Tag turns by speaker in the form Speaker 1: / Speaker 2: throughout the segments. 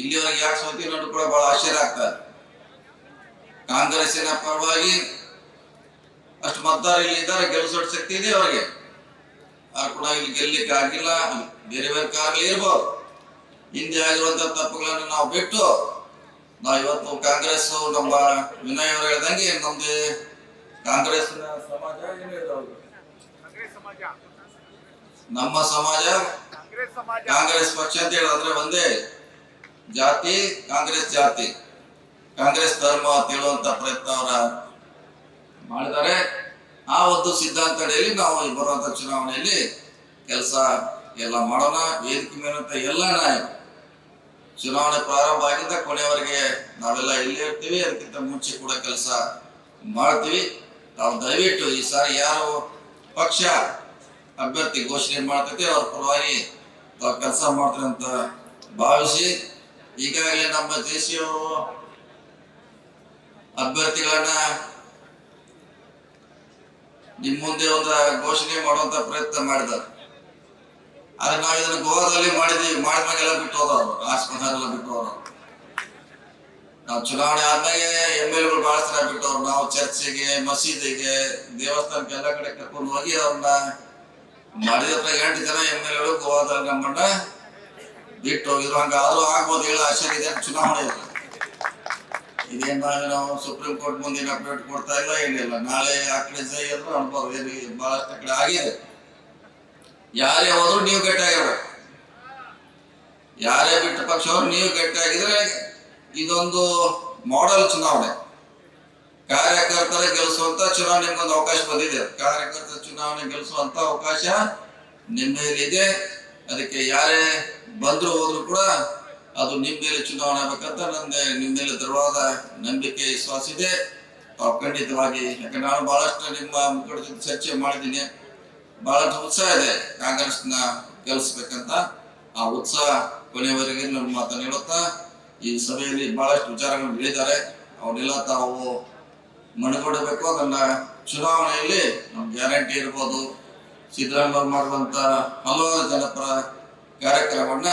Speaker 1: ಇಲ್ಲಿವರೆಗೆ ಯಾಕೆ ಸೋತಿ ನೋಡಿ ಕೂಡ ಬಹಳ ಆಶ್ಚರ್ಯ ಆಗ್ತದೆ ಕಾಂಗ್ರೆಸ್ಸಿನ ಪರವಾಗಿ ಅಷ್ಟು ಮತದಾರ ಇಲ್ಲಿ ಇದ್ದಾರೆ, ಗೆಲ್ಲಿಸೋ ಶಕ್ತಿ ಇದೆ ಅವರಿಗೆ. ಆ ಕೂಡ ಇಲ್ಲಿ ಗೆಲ್ಲಿಕ್ಕೆ ಆಗಿಲ್ಲ, ಬೇರೆ ಬೇರೆ ಕಾರಣ ಇರ್ಬೋದು. ಹಿಂದೆ ಆಗಿರುವಂತ ತಪ್ಪುಗಳನ್ನು ನಾವು ಬಿಟ್ಟು ನಾವು ಇವತ್ತು ಕಾಂಗ್ರೆಸ್ ನಮ್ಮ ವಿನಯ್ ಅವರು ಹೇಳ್ದಂಗೆ ನಮ್ದು ಕಾಂಗ್ರೆಸ್ ನಮ್ಮ ಸಮಾಜ
Speaker 2: ಕಾಂಗ್ರೆಸ್
Speaker 1: ಪಕ್ಷ ಅಂತ ಹೇಳಿದ್ರೆ ಒಂದೇ. ಜಾತಿ, ಕಾಂಗ್ರೆಸ್ ಜಾತಿ. ಕಾಂಗ್ರೆಸ್ ಧರ್ಮ ತಿಳುವಂತ ಪ್ರಯತ್ನ ಅವರ ಮಾಡಿದ್ದಾರೆ. ಆ ಒಂದು ಸಿದ್ಧಾಂತಡಿಯಲ್ಲಿ ನಾವು ಬರುವಂತ ಚುನಾವಣೆಯಲ್ಲಿ ಕೆಲಸ ಎಲ್ಲ ಮಾಡೋಣ. ವೇದಿಕೆ ಮೇಲಂತ ಎಲ್ಲ ನಾಯಕರು. ಚುನಾವಣೆ ಪ್ರಾರಂಭ ಆಗಿದ್ದ ಕೊನೆಯವರೆಗೆ ನಾವೆಲ್ಲ ಇಲ್ಲಿ ಇರ್ತೀವಿ. ಅದಕ್ಕಿಂತ ಮುಂಚೆ ಕೂಡ ಕೆಲಸ ಮಾಡ್ತೀವಿ. ನಾವು ದಯವಿಟ್ಟು ಈ ಸಾರಿ ಯಾರು ಪಕ್ಷ ಅಭ್ಯರ್ಥಿ ಘೋಷಣೆ ಮಾಡ್ತೈತಿ, ಅವ್ರ ಪರವಾಗಿ ತಾವು ಕೆಲಸ ಮಾಡ್ತಾರೆ ಭಾವಿಸಿ ಈಗಾಗಲೇ ನಮ್ಮ ದೇಶೀಯ ಅಭ್ಯರ್ಥಿಗಳನ್ನ ನಿಮ್ ಮುಂದೆ ಒಂದು ಘೋಷಣೆ ಮಾಡುವಂತ ಪ್ರಯತ್ನ ಮಾಡಿದ್ದಾರೆ. ಆದ್ರೆ ನಾವು ಇದನ್ನ ಗೋವಾದಲ್ಲಿ ಮಾಡಿದ್ವಿ. ಮಾಡಿದ್ಮಾಗೆಲ್ಲ ಬಿಟ್ಟು ಹೋದವರು ಆಸ್ಪತ್ರೆಲ್ಲ ಬಿಟ್ಟು ನಾವು ಚುನಾವಣೆ ಆದ್ಮೇಲೆ ಎಂ ಎಲ್ ಎಗಳು ಬಹಳ ಸಲ ಬಿಟ್ಟವ್ರು. ನಾವು ಚರ್ಚೆಗೆ, ಮಸೀದಿಗೆ, ದೇವಸ್ಥಾನಕ್ಕೆ ಎಲ್ಲ ಕಡೆ ಕರ್ಕೊಂಡು ಹೋಗಿ ಅವ್ರನ್ನ ಮಾಡಿದ ಎಂಟು ಜನ ಎಂ ಎಲ್ ಎಗಳು ಗೋವಾದಲ್ಲಿ ನಮ್ಮನ್ನ ಬಿಟ್ಟು ಹೋಗಿದ್ರು ಹಂಗಾದ್ರೂ ಆಗ್ಬೋದು ಹೇಳ ಆಶ್ಚರ್ಯ ಇದೆ ಚುನಾವಣೆ ಇಲ್ಲ ಇದೇನು ನಾವು ಸುಪ್ರೀಂ ಕೋರ್ಟ್ ಮುಂದೆ ಏನು ಅಪ್ಡೇಟ್ ಕೊಡ್ತಾ ಇಲ್ಲ, ಏನಿಲ್ಲ. ನಾಳೆ ಆ ಕಡೆ ಸೈ ಅಂದ್ರೆ ಏನು ಬಹಳಷ್ಟು ಕಡೆ ಆಗಿದೆ. ಯಾರೇ ಹೋದ್ರು ನೀವು ಗಟ್ಟಾಗಿರ್ಬೇಕು ಯಾರೇ ಬಿಟ್ಟ ಪಕ್ಷವರು ನೀವು ಗಟ್ಟಿಯಾಗಿದ್ರೆ ಇದೊಂದು ಮಾಡೆಲ್ ಚುನಾವಣೆ. ಕಾರ್ಯಕರ್ತರ ಗೆಲ್ಲಿಸುವಂತ ಚುನಾವಣೆ, ನಿಮ್ಗೊಂದು ಅವಕಾಶ ಬಂದಿದೆ. ಕಾರ್ಯಕರ್ತರ ಚುನಾವಣೆ ಗೆಲ್ಲಿಸುವಂತ ಅವಕಾಶ ನಿಮ್ಮ ಮೇಲಿದೆ ಅದಕ್ಕೆ ಯಾರೇ ಬಂದ್ರು ಹೋದ್ರು ಕೂಡ ಅದು ನಿಮ್ಮ ಮೇಲೆ ಚುನಾವಣೆ ಆಗ್ಬೇಕಂತ ನನ್ಗೆ ನಿಮ್ಮ ಮೇಲೆ ದೃಢವಾದ ನಂಬಿಕೆ, ವಿಶ್ವಾಸ ಇದೆ. ತಾವು ಖಂಡಿತವಾಗಿ. ಯಾಕಂದ್ರೆ ನಾನು ಬಹಳಷ್ಟು ನಿಮ್ಮ ಮುಖಂಡ ಜೊತೆ ಚರ್ಚೆ ಮಾಡಿದ್ದೀನಿ. ಬಹಳಷ್ಟು ಉತ್ಸಾಹ ಇದೆ ಕಾಂಗ್ರೆಸ್ನ ಗೆಲ್ಲಿಸ್ಬೇಕಂತ ಆ ಉತ್ಸಾಹ ಕೊನೆಯವರೆಗೆ ನನ್ನ ಮಾತನ್ನು ಹೇಳುತ್ತಾ, ಈ ಸಭೆಯಲ್ಲಿ ಬಹಳಷ್ಟು ವಿಚಾರಗಳು ಹೇಳಿದ್ದಾರೆ. ಅವನ್ನೆಲ್ಲ ತಾವು ಮಣಿಕೊಡಬೇಕು ಅದನ್ನ ಚುನಾವಣೆಯಲ್ಲಿ ನಮ್ಮ ಗ್ಯಾರಂಟಿ ಇರ್ಬೋದು. ಸಿದ್ದರಾಮಯ್ಯ ಮಾಡುವಂತ ಹಲವಾರು ಜನಪರ ಕಾರ್ಯಕ್ರಮವನ್ನ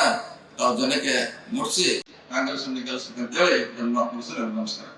Speaker 1: ತಾವು ಜನಕ್ಕೆ ಮುಟ್ಟಿಸಿ ಕಾಂಗ್ರೆಸ್ ಗೆಲ್ಲಿಸ್ಬೇಕಂತ ಹೇಳಿ ನನ್ನ ಮುಗಿಸಿ ನಮಸ್ಕಾರ.